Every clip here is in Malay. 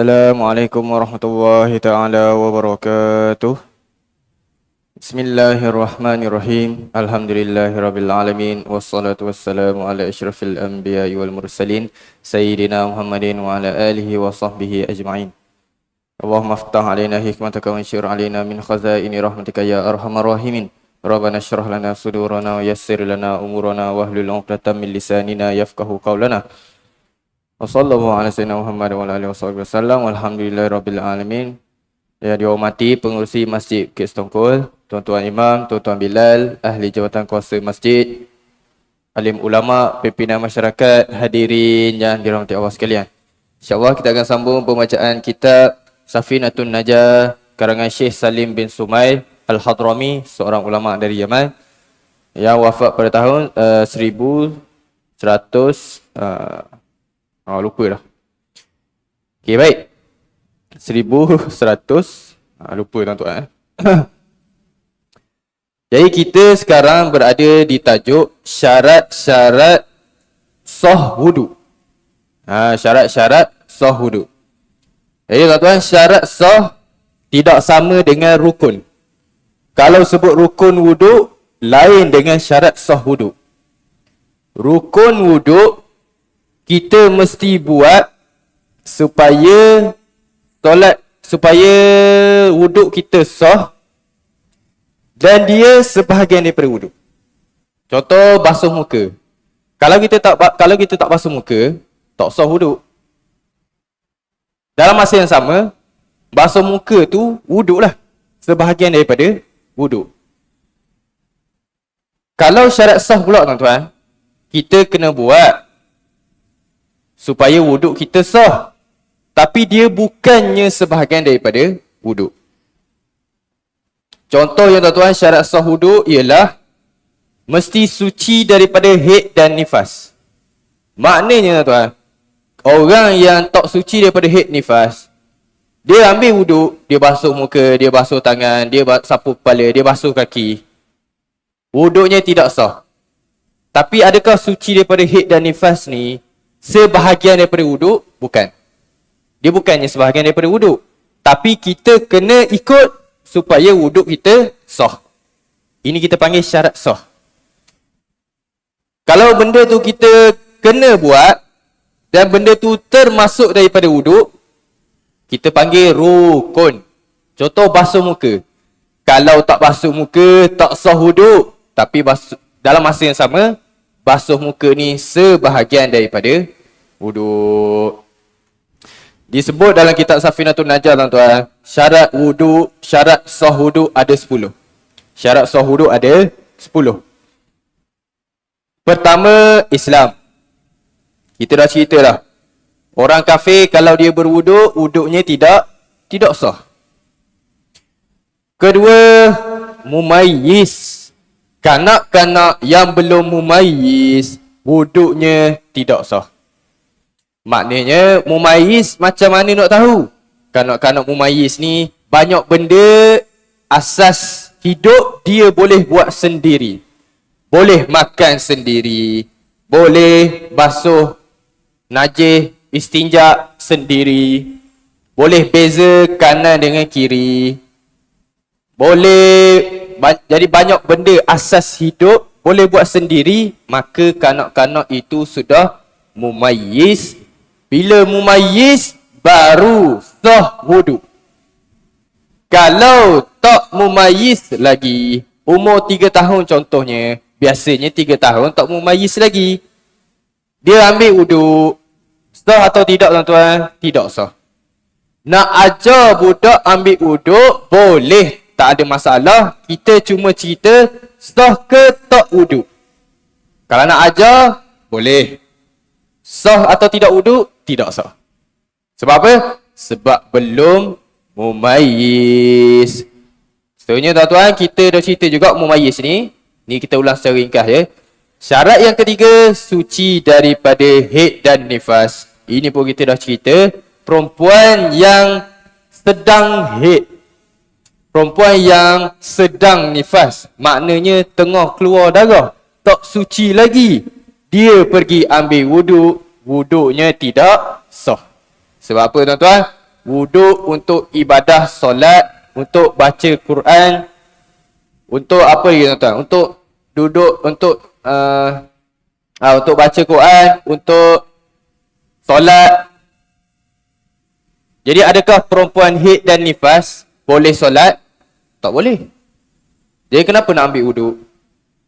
Assalamualaikum warahmatullahi taala wabarakatuh. Bismillahirrahmanirrahim. Alhamdulillahirabbil alamin wassalatu wassalamu ala asyrafil anbiya'i wal mursalin sayyidina Muhammadin wa ala alihi wa sahbihi ajma'in. Allahumma aftah alaina hikmataka wa anshur alaina min khazaini rahmatika ya arhamar rahimin. Rabbana syrah lana sudurana wa yassir lana umurana wa hlul 'uqdatam min lisanina yafqahu qawlana. Wassalamualaikum ala sayyidina Muhammad wa alihi wasallam. Alamin. Yang dihormati pengurusi Masjid Bukit Setongkol, tuan-tuan imam, tuan-tuan Bilal, ahli jawatan kuasa masjid, alim ulama, pimpinan masyarakat, hadirin yang dirahmati Allah sekalian. Insya-Allah kita akan sambung pembacaan kitab Safinatun Najah karangan Syekh Salim bin Sumail Al-Hadrami, seorang ulama dari Yaman yang wafat pada tahun uh, 1100 uh, Oh, lupa dah. Okey, baik. 1100. Ha, lupa tuan-tuan. Eh. Jadi kita sekarang berada di tajuk syarat-syarat sah wudu. Ha, syarat-syarat sah wudu. Jadi tuan-tuan, syarat sah tidak sama dengan rukun. Kalau sebut rukun wudu, lain dengan syarat sah wudu. Rukun wudu kita mesti buat supaya solat supaya wuduk kita sah dan dia sebahagian daripada wuduk. Contoh basuh muka. Kalau kita tak kalau kita tak basuh muka, tak sah wuduk. Dalam masa yang sama, basuh muka tu wuduklah. Sebahagian daripada wuduk. Kalau syarat sah pula tuan-tuan, kita kena buat supaya wuduk kita sah. Tapi dia bukannya sebahagian daripada wuduk. Contoh yang tuan-tuan syarat sah wuduk ialah mesti suci daripada haid dan nifas. Maknanya tuan-tuan, orang yang tak suci daripada haid nifas, dia ambil wuduk, dia basuh muka, dia basuh tangan, dia sapu kepala, dia basuh kaki. Wuduknya tidak sah. Tapi adakah suci daripada haid dan nifas ni sebahagian daripada wuduk? Bukan. Dia bukannya sebahagian daripada wuduk. Tapi kita kena ikut supaya wuduk kita sah. Ini kita panggil syarat sah. Kalau benda tu kita kena buat dan benda tu termasuk daripada wuduk, kita panggil rukun. Contoh basuh muka. Kalau tak basuh muka, tak sah wuduk. Tapi basuh, dalam masa yang sama, basuh muka ni sebahagian daripada wuduk. Disebut dalam kitab Safinatun Najah tuan-tuan, syarat wuduk, syarat sah wuduk ada 10. Syarat sah wuduk ada 10. Pertama, Islam. Kita dah cerita dah. Orang kafir kalau dia berwuduk, wuduknya tidak tidak sah. Kedua, mumayyiz. Kanak-kanak yang belum mumayyiz, wuduknya tidak sah. Maknanya mumayyiz macam mana nak tahu? Kanak-kanak mumayyiz ni banyak benda asas hidup dia boleh buat sendiri. Boleh makan sendiri. Boleh basuh najis istinja sendiri. Boleh beza kanan dengan kiri. Boleh jadi banyak benda asas hidup boleh buat sendiri maka kanak-kanak itu sudah mumayyiz. Bila mumayyiz baru sah wudu. Kalau tak mumayyiz lagi umur 3 tahun contohnya biasanya 3 tahun tak mumayyiz lagi. Dia ambil wudu sah atau tidak tuan-tuan? Tidak sah. Nak ajar budak ambil wudu boleh tak ada masalah. Kita cuma cerita sah ke tak wuduk. Kalau nak ajar, boleh. Sah atau tidak wuduk, tidak sah. Sebab apa? Sebab belum mumayyiz. Seterusnya tuan-tuan, kita dah cerita juga mumayyiz ni. Ni kita ulang secara ringkas ya. Syarat yang ketiga, suci daripada haid dan nifas. Ini pun kita dah cerita. Perempuan yang sedang haid Perempuan yang sedang nifas, maknanya tengah keluar darah, tak suci lagi. Dia pergi ambil wuduk, wuduknya tidak sah. Sebab apa tuan-tuan? Wuduk untuk ibadah solat, untuk baca Quran, untuk apa lagi tuan-tuan? Untuk duduk, untuk uh, uh, untuk baca Quran, untuk solat. Jadi adakah perempuan haid dan nifas boleh solat? Tak boleh. Jadi kenapa nak ambil wuduk?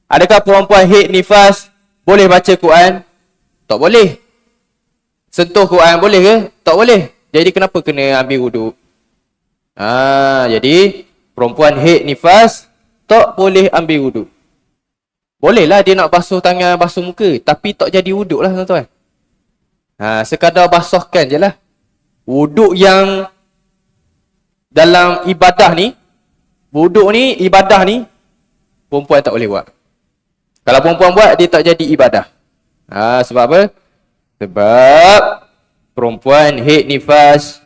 Adakah perempuan haid nifas boleh baca Quran? Tak boleh. Sentuh Quran boleh ke? Tak boleh. Jadi kenapa kena ambil wuduk? Ha, jadi perempuan haid nifas tak boleh ambil wuduk. Bolehlah dia nak basuh tangan, basuh muka. Tapi tak jadi wuduk lah tuan-tuan. Ha, sekadar basuhkan je lah. Wuduk yang dalam ibadah ni, wuduk ni, ibadah ni, perempuan tak boleh buat. Kalau perempuan buat, dia tak jadi ibadah. Ha, sebab apa? Sebab perempuan haid nifas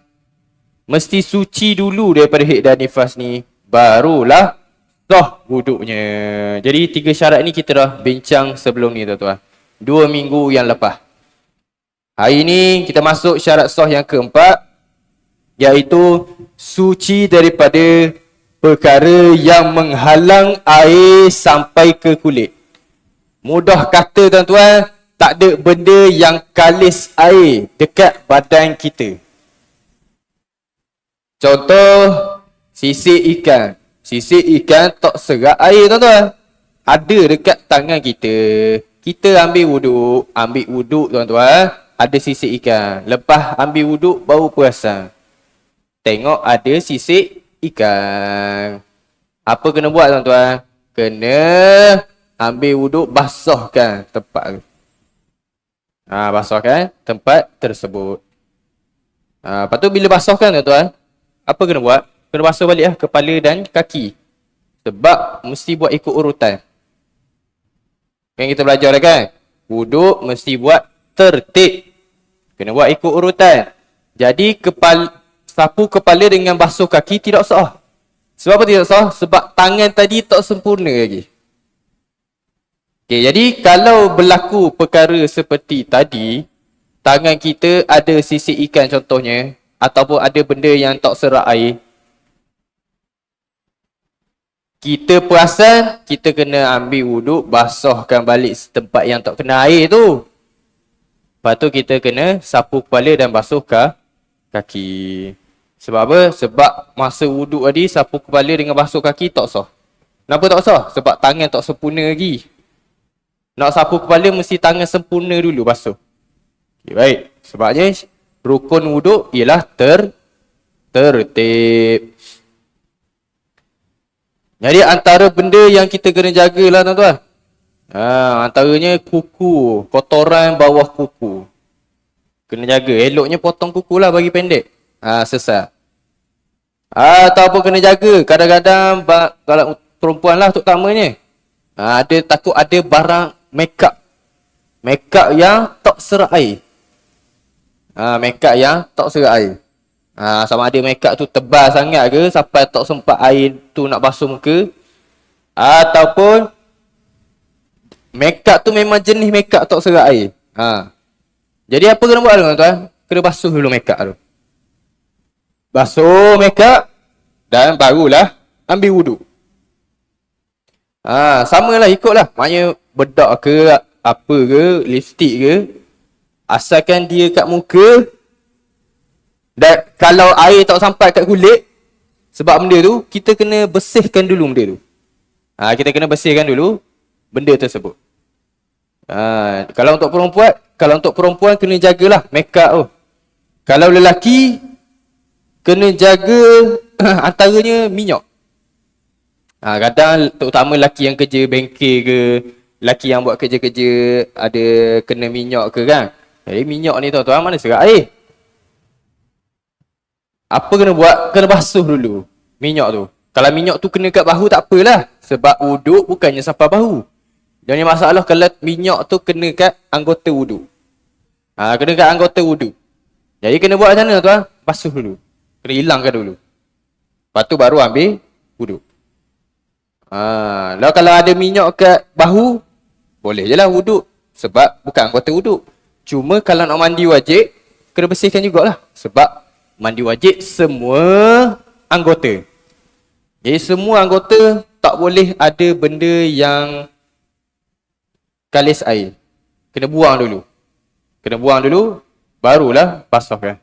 mesti suci dulu daripada haid dan nifas ni. Barulah sah wuduknya. Jadi tiga syarat ni kita dah bincang sebelum ni tuan-tuan. Dua minggu yang lepas. Hari ni kita masuk syarat sah yang keempat. Iaitu suci daripada perkara yang menghalang air sampai ke kulit. Mudah kata tuan-tuan, tak ada benda yang kalis air dekat badan kita. Contoh, sisik ikan. Sisik ikan tak serat air tuan-tuan. Ada dekat tangan kita. Kita ambil wuduk. Ambil wuduk tuan-tuan. Ada sisik ikan. Lepas ambil wuduk baru perasan. Tengok ada sisik ikan. Apa kena buat tuan-tuan? Kena ambil wuduk basahkan tempat tu. Ha, basahkan tempat tersebut. Ha, lepas tu bila basahkan tuan-tuan. Apa kena buat? kena basuh balik lah kepala dan kaki. Sebab mesti buat ikut urutan. Yang kita belajar dah kan? Wuduk mesti buat tertib. Kena buat ikut urutan. Jadi kepala, sapu kepala dengan basuh kaki tidak sah. Sebab apa tidak sah? Sebab tangan tadi tak sempurna lagi. Okay, jadi kalau berlaku perkara seperti tadi, tangan kita ada sisi ikan contohnya, ataupun ada benda yang tak serak air, kita perasan, kita kena ambil wuduk, basahkan balik tempat yang tak kena air tu. Lepas tu kita kena sapu kepala dan basuh kaki. Sebab apa? Sebab masa wuduk tadi, sapu kepala dengan basuh kaki tak sah. Kenapa tak sah? Sebab tangan tak sempurna lagi. Nak sapu kepala, mesti tangan sempurna dulu basuh. Okay, baik. Sebabnya, rukun wuduk ialah ter tertib. Jadi antara benda yang kita kena jagalah tuan-tuan. Ha, antaranya kuku, kotoran bawah kuku. Kena jaga. Eloknya potong kuku lah bagi pendek. Ha, sesat. Ha, atau apa kena jaga. Kadang-kadang kalau perempuan lah terutamanya. Ha, ada takut ada barang make up. Make up yang tak serak air. Ha, make up yang tak serak air. Ha, sama ada make up tu tebal sangat ke sampai tak sempat air tu nak basuh muka. Ataupun make up tu memang jenis make up tak serat air. Ha. Jadi apa kena buat tuan-tuan? Kena basuh dulu make up tu. Basuh up dan barulah ambil wuduk. Ha, samalah ikutlah. Maknanya bedak ke apa ke, lipstick ke. Asalkan dia kat muka, dan kalau air tak sampai kat kulit, sebab benda tu, kita kena bersihkan dulu benda tu. Ha, kita kena bersihkan dulu benda tersebut. Ha, kalau untuk perempuan, kalau untuk perempuan kena jagalah make up tu. Kalau lelaki, kena jaga antaranya minyak. Ha, kadang terutama lelaki yang kerja bengkel ke, lelaki yang buat kerja-kerja ada kena minyak ke kan. Jadi minyak ni tuan-tuan mana serat air? Apa kena buat? Kena basuh dulu minyak tu. Kalau minyak tu kena kat bahu tak apalah. Sebab wuduk bukannya sampai bahu. Jadi masalah kalau minyak tu kena kat anggota wuduk. Ha, kena kat anggota wuduk. Jadi kena buat macam mana tuan? Basuh dulu. Kena hilangkan dulu. Lepas tu baru ambil wuduk. Ha, lalu kalau ada minyak kat bahu, boleh je lah wuduk. Sebab bukan anggota wuduk. Cuma kalau nak mandi wajib, kena bersihkan jugalah. Sebab Mandi wajib semua anggota. Jadi semua anggota tak boleh ada benda yang kalis air. Kena buang dulu. Kena buang dulu, barulah basahkan.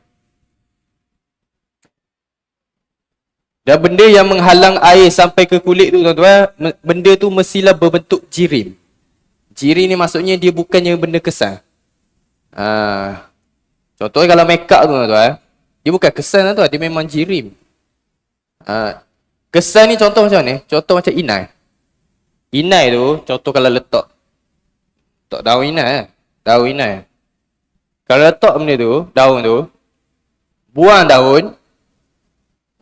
Dan benda yang menghalang air sampai ke kulit tu tuan-tuan, benda tu mestilah berbentuk jirim. Jirim ni maksudnya dia bukannya benda kesan. Ha. Contohnya kalau make up tu tuan-tuan, dia bukan kesan tu, dia memang jirim. Ha. Kesan ni contoh macam ni, contoh macam inai. Inai tu, contoh kalau letak. Letak daun inai eh. Daun inai. Kalau letak benda tu, daun tu, buang daun,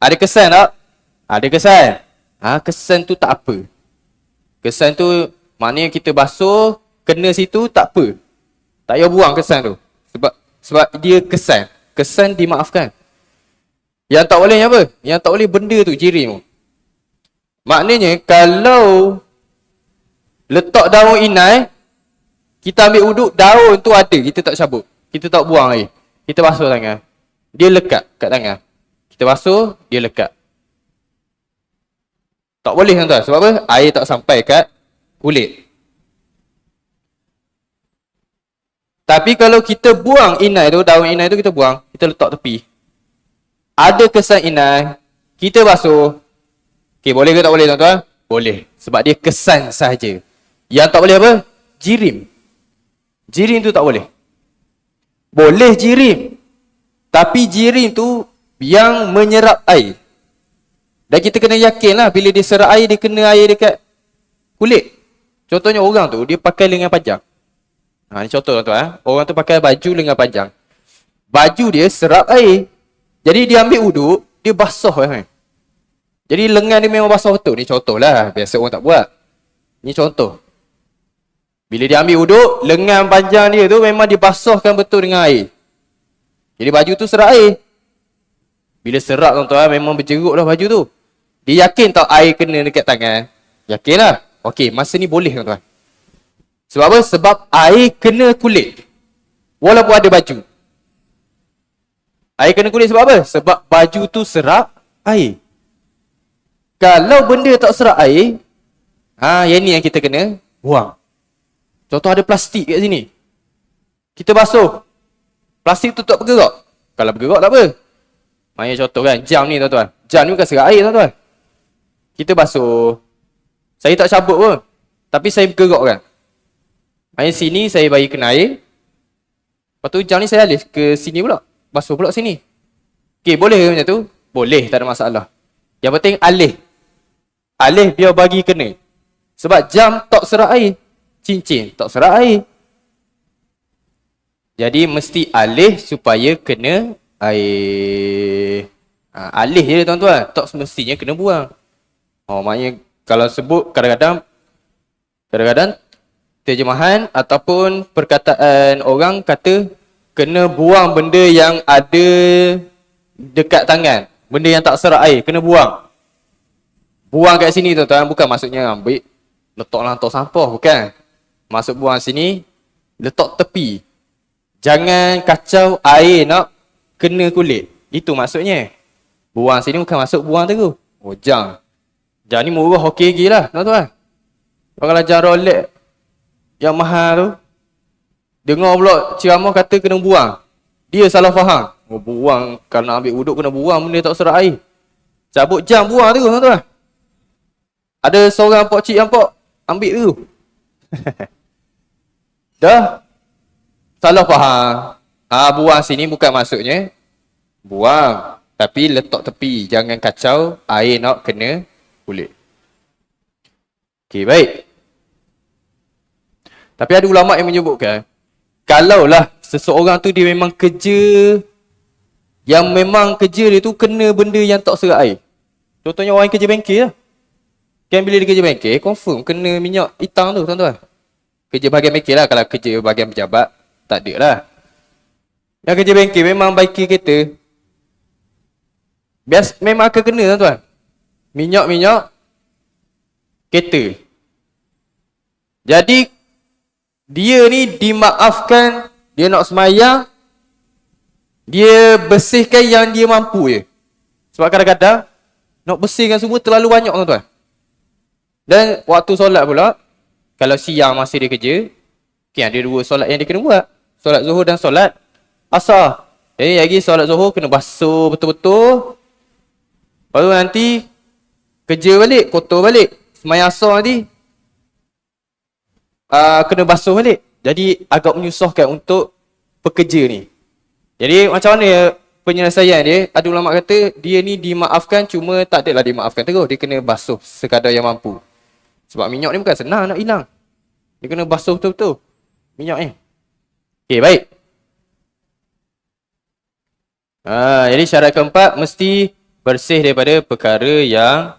ada kesan tak? Ada kesan. Ha, kesan tu tak apa. Kesan tu maknanya kita basuh, kena situ tak apa. Tak payah buang kesan tu. Sebab sebab dia kesan. Kesan dimaafkan. Yang tak boleh apa? Yang tak boleh benda tu jirim. Maknanya kalau letak daun inai, kita ambil uduk, daun tu ada, kita tak cabut. Kita tak buang air. Kita basuh tangan. Dia lekat kat tangan. Kita basuh, dia lekat. Tak boleh tuan-tuan. Sebab apa? Air tak sampai kat kulit. Tapi kalau kita buang inai tu, daun inai tu kita buang, kita letak tepi. Ada kesan inai, kita basuh. Okay, boleh ke tak boleh tuan-tuan? Boleh. Sebab dia kesan sahaja. Yang tak boleh apa? Jirim. Jirim tu tak boleh. Boleh jirim. Tapi jirim tu yang menyerap air. Dan kita kena yakin lah bila dia serap air, dia kena air dekat kulit. Contohnya orang tu, dia pakai lengan panjang. Ha, ni contoh tuan-tuan. Eh. Orang tu pakai baju lengan panjang. Baju dia serap air. Jadi dia ambil uduk, dia basah. Eh. Jadi lengan dia memang basah betul. Ni contoh lah. Biasa orang tak buat. Ni contoh. Bila dia ambil uduk, lengan panjang dia tu memang dibasahkan betul dengan air. Jadi baju tu serap air. Bila serak tuan-tuan memang berjeruk lah baju tu. Dia yakin tak air kena dekat tangan? Yakin lah. Okey, masa ni boleh tuan-tuan. Sebab apa? Sebab air kena kulit. Walaupun ada baju. Air kena kulit sebab apa? Sebab baju tu serap air. Kalau benda tak serap air, ha, yang ni yang kita kena buang. Contoh ada plastik kat sini. Kita basuh. Plastik tu tak bergerak. Kalau bergerak tak apa. Maksudnya contoh kan, jam ni tuan-tuan. Jam ni bukan serat air tuan-tuan. Kita basuh. Saya tak cabut pun. Tapi saya bergerak kan. Maksudnya sini saya bagi kena air. Lepas tu jam ni saya alih ke sini pula. Basuh pula sini. Okay, boleh ke macam tu? Boleh, tak ada masalah. Yang penting alih. Alih biar bagi kena. Sebab jam tak serat air. Cincin tak serat air. Jadi mesti alih supaya kena air ha, alih je tuan-tuan. Tak semestinya kena buang. Oh, maknanya kalau sebut kadang-kadang kadang-kadang terjemahan ataupun perkataan orang kata kena buang benda yang ada dekat tangan. Benda yang tak serat air, kena buang. Buang kat sini tuan-tuan, bukan maksudnya ambil letak lantai sampah, bukan. Masuk buang sini, letak tepi. Jangan kacau air nak kena kulit. Itu maksudnya. Buang sini bukan masuk buang tu. Oh, jang. Jang ni murah okey lagi lah. Tuan-tuan. Kalau jang Rolex yang mahal tu. Dengar pula ceramah kata kena buang. Dia salah faham. Oh, buang. Kalau nak ambil uduk kena buang. Benda tak serat air. Cabut jam buang tu tuan-tuan. Ada seorang pok cik yang pok ambil tu. Dah. Salah faham. Ha, buang sini bukan maksudnya buang. Tapi letak tepi. Jangan kacau air nak kena kulit. Okey, baik. Tapi ada ulama yang menyebutkan, kalaulah seseorang tu dia memang kerja yang memang kerja dia tu kena benda yang tak serat air. Contohnya orang yang kerja bengkel lah. Kan bila dia kerja bengkel, confirm kena minyak hitam tu tuan-tuan. Kerja bahagian bengkel lah. Kalau kerja bahagian pejabat, tak ada lah. Yang kerja bengkel memang baiki kereta. Bias memang akan kena tuan-tuan. Minyak-minyak kereta. Jadi dia ni dimaafkan dia nak semayang Dia bersihkan yang dia mampu je. Sebab kadang-kadang nak bersihkan semua terlalu banyak tuan-tuan. Dan waktu solat pula, kalau siang masih dia kerja, okay, ada dua solat yang dia kena buat. Solat zuhur dan solat asar. Jadi lagi solat zuhur kena basuh betul-betul. Baru nanti kerja balik, kotor balik. Semayang asar nanti uh, kena basuh balik. Jadi agak menyusahkan untuk pekerja ni. Jadi macam mana penyelesaian dia? Ada ulama kata dia ni dimaafkan cuma tak adalah dimaafkan terus. Dia kena basuh sekadar yang mampu. Sebab minyak ni bukan senang nak hilang. Dia kena basuh betul-betul. Minyak ni. Okey, baik. Ha, jadi syarat keempat mesti bersih daripada perkara yang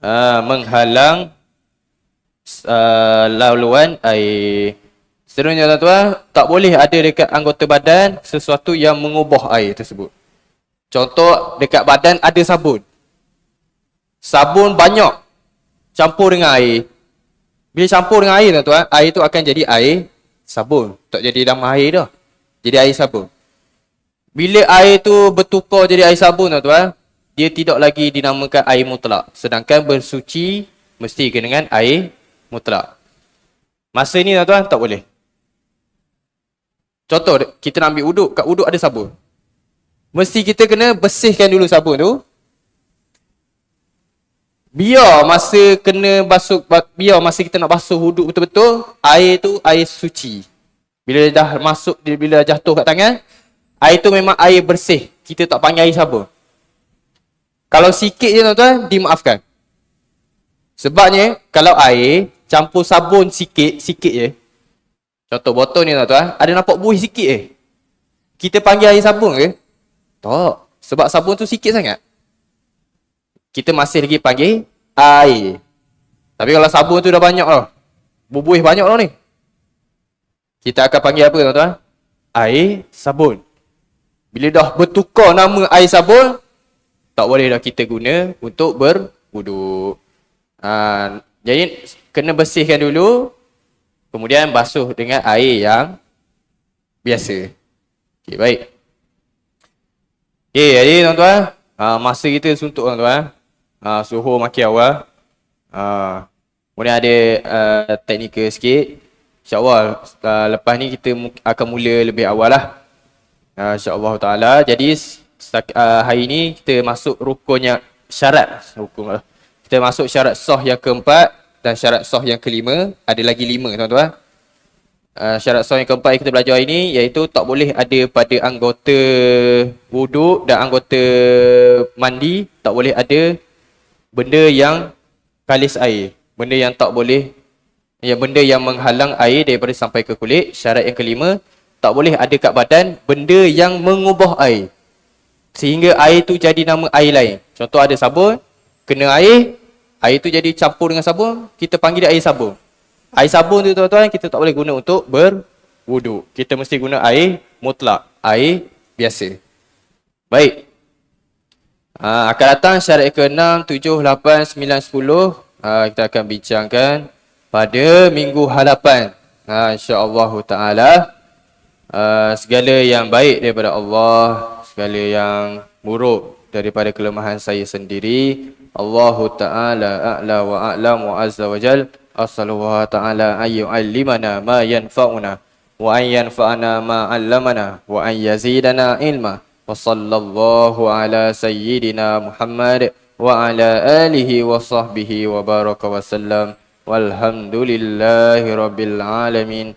uh, menghalang uh, laluan air. Seterusnya tuan-tuan, tak boleh ada dekat anggota badan sesuatu yang mengubah air tersebut. Contoh, dekat badan ada sabun. Sabun banyak campur dengan air. Bila campur dengan air tuan-tuan, air tu akan jadi air sabun. Tak jadi nama air dah. Jadi air sabun. Bila air tu bertukar jadi air sabun tuan-tuan, dia tidak lagi dinamakan air mutlak. Sedangkan bersuci mesti kena dengan air mutlak. Masa ni tuan-tuan tak boleh. Contoh, kita nak ambil uduk, kat uduk ada sabun. Mesti kita kena bersihkan dulu sabun tu. Biar masa kena basuh, biar masa kita nak basuh uduk betul-betul, air tu air suci. Bila dah masuk, bila jatuh kat tangan, air tu memang air bersih. Kita tak panggil air sabun. Kalau sikit je tuan-tuan, dimaafkan. Sebabnya, kalau air campur sabun sikit, sikit je, Contoh botol ni tuan-tuan, ada nampak buih sikit eh. Kita panggil air sabun ke? Tak. Sebab sabun tu sikit sangat. Kita masih lagi panggil air. Tapi kalau sabun tu dah banyak lah. Bubuih banyak lah ni. Kita akan panggil apa tuan-tuan? Air sabun. Bila dah bertukar nama air sabun, tak boleh dah kita guna untuk berwuduk. Ha, jadi kena bersihkan dulu Kemudian basuh dengan air yang biasa. Okey, baik. Okey, jadi tuan-tuan, uh, masa kita suntuk tuan-tuan, uh, suhu makin awal. Uh, kemudian ada uh, teknikal sikit. InsyaAllah uh, lepas ni kita akan mula lebih awal lah. InsyaAllah ta'ala. Jadi uh, hari ni kita masuk rukunnya syarat. Rukun, uh, kita masuk syarat soh yang keempat dan syarat sah yang kelima ada lagi lima tuan-tuan. Uh, syarat sah yang keempat yang kita belajar ini iaitu tak boleh ada pada anggota wuduk dan anggota mandi tak boleh ada benda yang kalis air. Benda yang tak boleh ya benda yang menghalang air daripada sampai ke kulit. Syarat yang kelima tak boleh ada kat badan benda yang mengubah air. Sehingga air tu jadi nama air lain. Contoh ada sabun, kena air, Air tu jadi campur dengan sabun, kita panggil dia air sabun. Air sabun tu tuan-tuan kita tak boleh guna untuk berwuduk. Kita mesti guna air mutlak, air biasa. Baik. Ha, akan datang syarat ke-6, 7, 8, 9, 10. Ha, kita akan bincangkan pada minggu hadapan. Ha, InsyaAllah ta'ala. Ha, segala yang baik daripada Allah, segala yang buruk daripada kelemahan saya sendiri, Allah Ta'ala a'la wa a'lam wa azza wa jal Assalullah Ta'ala an yu'allimana ma yanfa'una Wa an yanfa'ana ma 'allamana Wa an yazidana ilma Wa sallallahu ala sayyidina Muhammad Wa ala alihi wa sahbihi wa baraka wa sallam Walhamdulillahi rabbil alamin